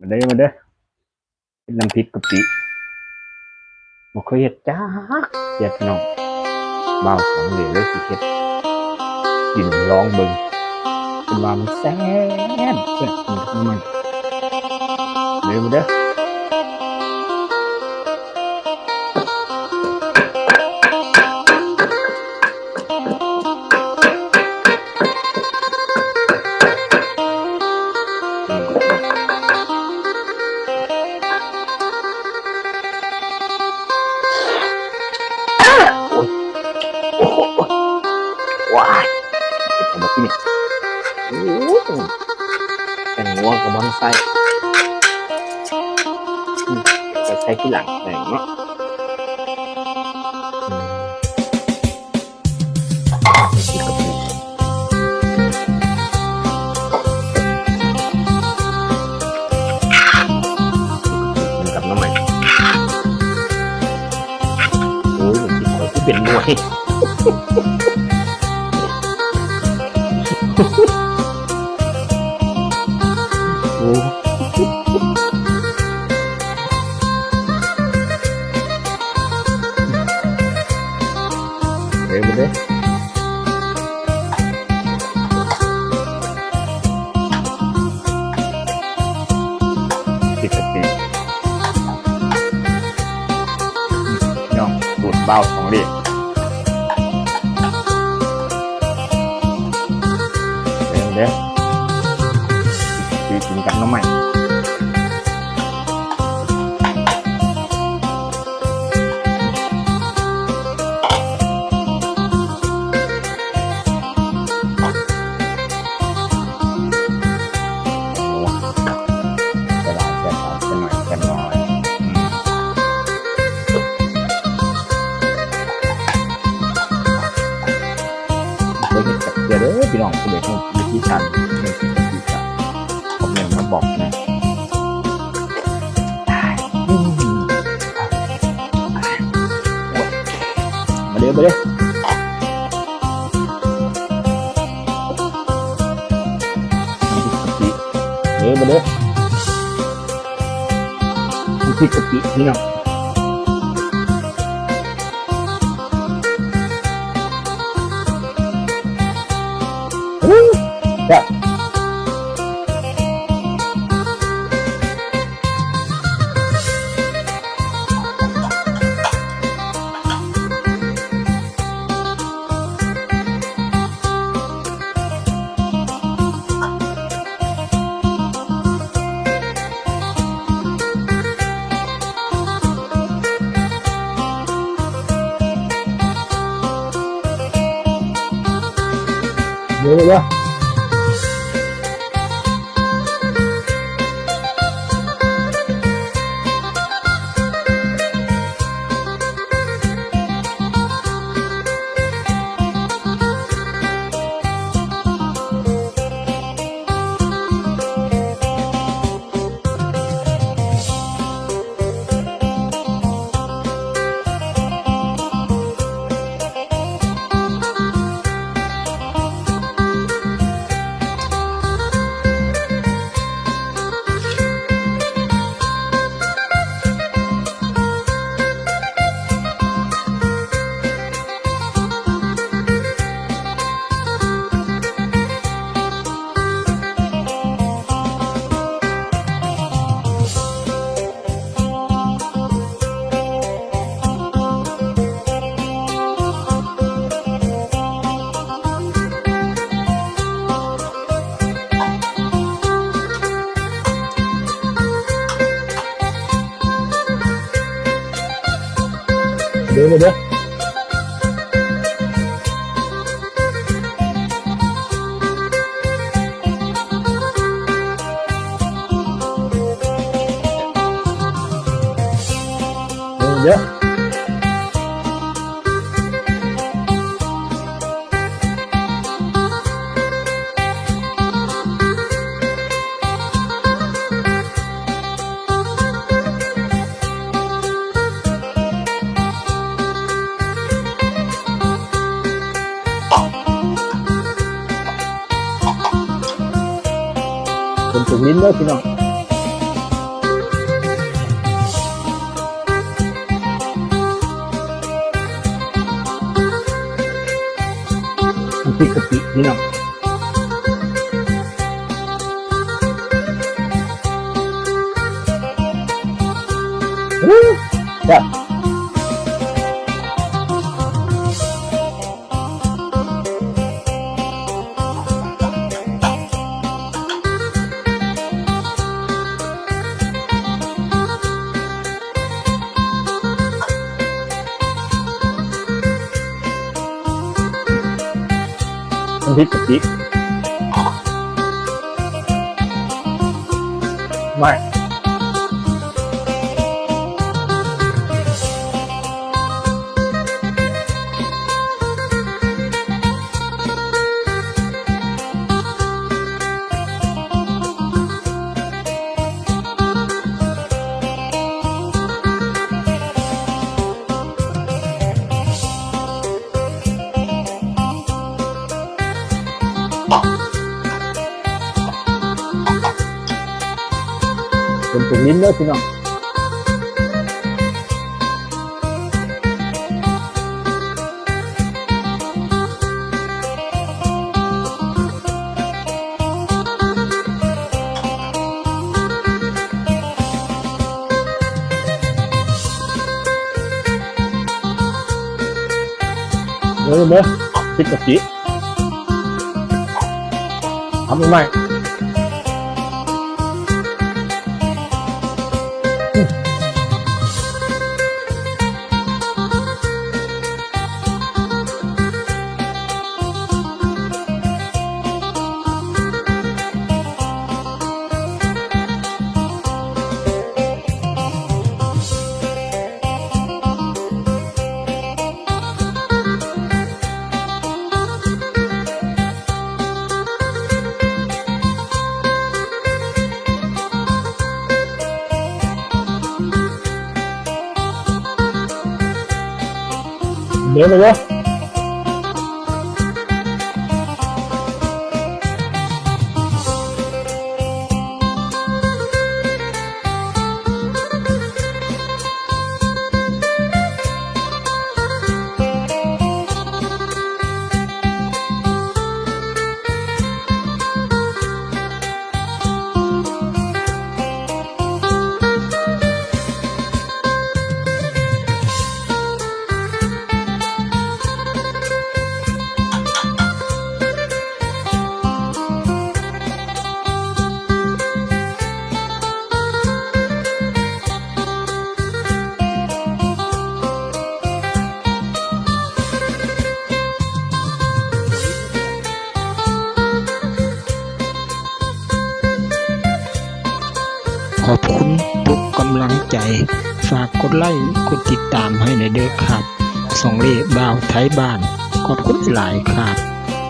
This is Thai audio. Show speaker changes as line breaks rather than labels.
มาเด้อมาเด้อเป็นน้ำพริกกะปิบอกเคยเห็ดจ้าเห็ดน้องเบาของเหลวเลยสิเห็ดกินร้องเบิ่งเป็นว่ามันแซ่บแซ่บกินกันมันเด้อมาเด้อ กับบอนไซจะใช้ที่หลังแต่งเนาะอืมนี่ก็เป็นเหมื เด้อติดสติน้องดูดเบาของเรียกเร็วเด้อคือกินกับน้ำมันโเห็นกับเดี๋ยวเด้อพี่น้องคุณเด็กวิธีชันวิธีชันคอมเมนต์มาบอกนะมาเร็วมาเร็วเร็วมาเร็วน้ำพริกกะปินี่เนาะ Dạ. Yeah, yeah. 那边。别ินเด้อพี่น้องพริกกะปิพี่น้องอู้จ้ะ Hít. chín nữa xin không? Nữa nữa thích cặp chị không may Ini. ำลังใจ ฝากกดไลค์กดติดตามให้ในเด้อครับ ส่องเล่บ่าวไทยบ้าน ขอบคุณหลายครับ